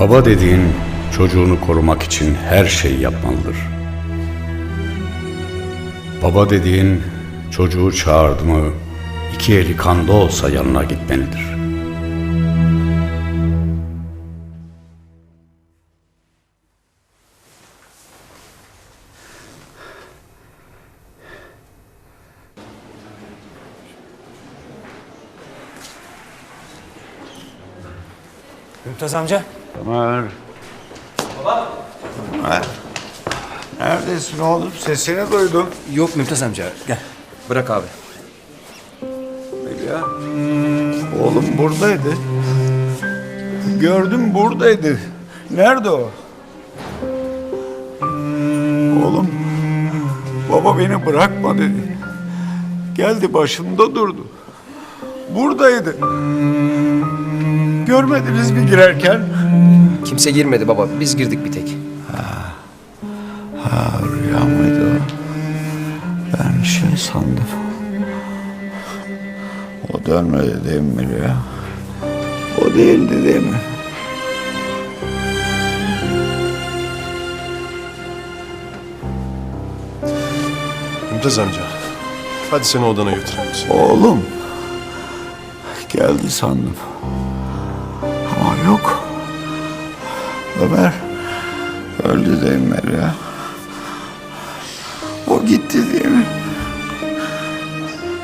Baba dediğin çocuğunu korumak için her şeyi yapmalıdır. Baba dediğin çocuğu çağırdı mı iki eli kanda olsa yanına gitmelidir. Mümtaz amca. Ömer. Ömer. Neredesin oğlum? Sesini duydum. Yok Mümtaz amca. Gel. Bırak abi. Ya. Oğlum buradaydı. Gördüm buradaydı. Nerede o? Oğlum. Baba beni bırakma dedi. Geldi başımda durdu. Buradaydı. Görmediniz mi girerken? Kimse girmedi baba. Biz girdik bir tek. Ha rüya mıydı o? Ben şey sandım. O dönmedi değil mi rüya? O değildi değil mi? Mümtaz amca. Hadi seni odana götürelim. Oğlum. Geldi sandım. Ama yok. Ömer. Öldü değil mi rüya? O gitti değil mi?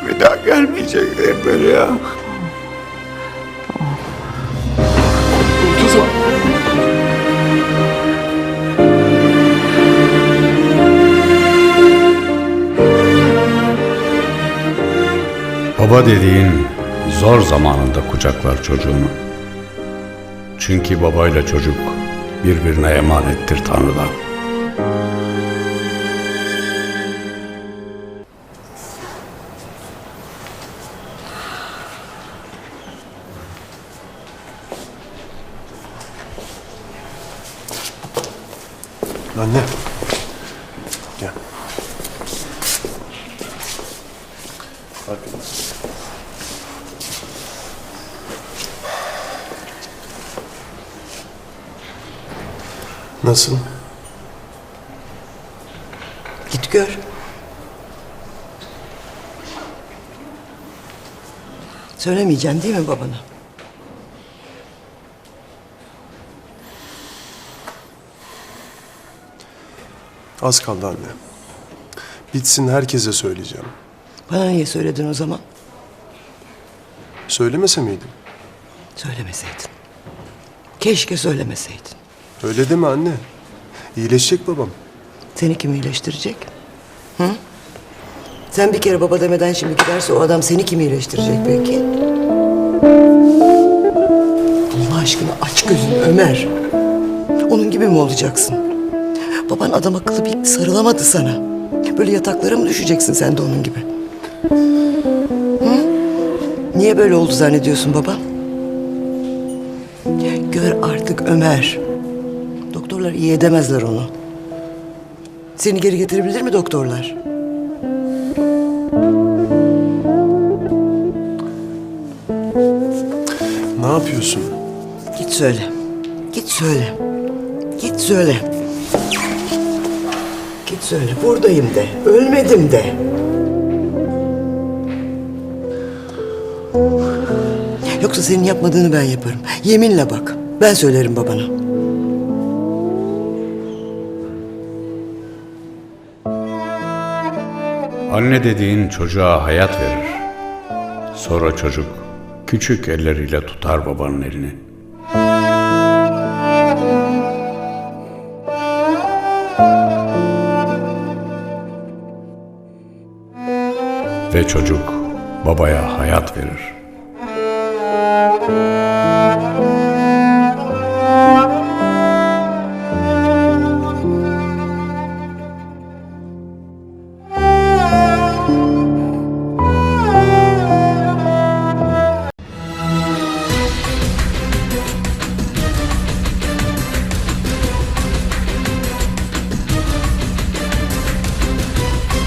Bir daha gelmeyecek değil mi? Mümtaz amca. Baba dediğin zor zamanında kucaklar çocuğunu. Çünkü babayla çocuk birbirine emanettir Tanrı'dan. Anne. Gel. Arkadaş. Nasıl? Git gör. Söylemeyeceksin değil mi babana? Az kaldı anne. Bitsin herkese söyleyeceğim. Bana niye söyledin o zaman? Söylemese miydim? Söylemeseydin. Keşke söylemeseydin. Öyle deme anne. İyileşecek babam. Seni kim iyileştirecek? Hı? Sen bir kere baba demeden şimdi giderse o adam seni kim iyileştirecek peki? Allah aşkına aç gözünü Ömer. Onun gibi mi olacaksın? Baban adam akıllı bir sarılamadı sana. Böyle yataklara mı düşeceksin sen de onun gibi? Hı? Niye böyle oldu zannediyorsun baba? Gör artık Ömer. Doktorlar iyi edemezler onu. Seni geri getirebilir mi doktorlar? Ne yapıyorsun? Git söyle. Git söyle. Git söyle. Git söyle. Buradayım de. Ölmedim de. Yoksa senin yapmadığını ben yaparım. Yeminle bak. Ben söylerim babana. Anne dediğin çocuğa hayat verir. Sonra çocuk küçük elleriyle tutar babanın elini. Ve çocuk babaya hayat verir.